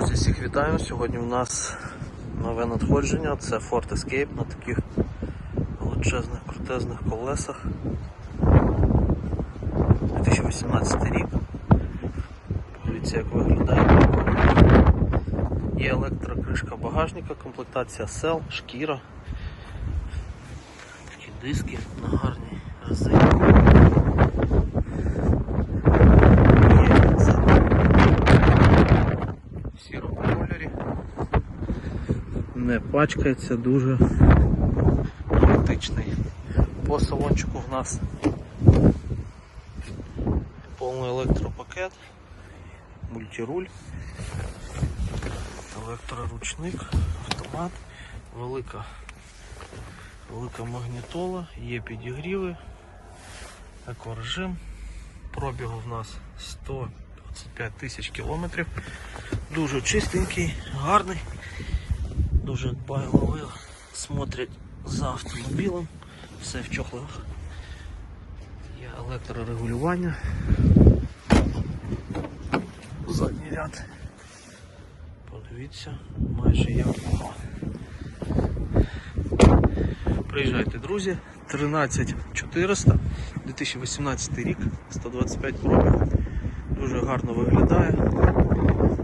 Друзі, всіх вітаю. Сьогодні у нас нове надходження. Це Ford Escape на таких величезних крутезних колесах. 2018 рік. Дивіться, як виглядає. Є електрокришка багажника, комплектація сел, шкіра. Такі диски на гарній Не пачкається, дуже практичний. По салончику в нас повний електропакет, мультируль, електроручник, автомат, велика, велика магнітола, є підігріви, екорежим. Пробігу в нас 125 тисяч кілометрів. Дуже чистенький, гарний. Дуже дбайливо смотрять за автомобілем. Все в чохлах. Є електрорегулювання. Задній ряд. Подивіться, майже як. Приїжджайте, друзі. 13400, 2018 рік, 125 пробіг. Дуже гарно виглядає,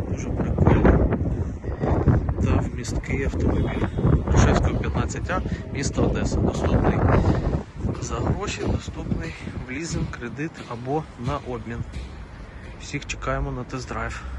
дуже прикольно. Вмісткий автомобіль. Грушевського 15А, місто Одеса. Доступний за гроші, доступний в лізинг, кредит або на обмін. Всіх чекаємо на тест-драйв.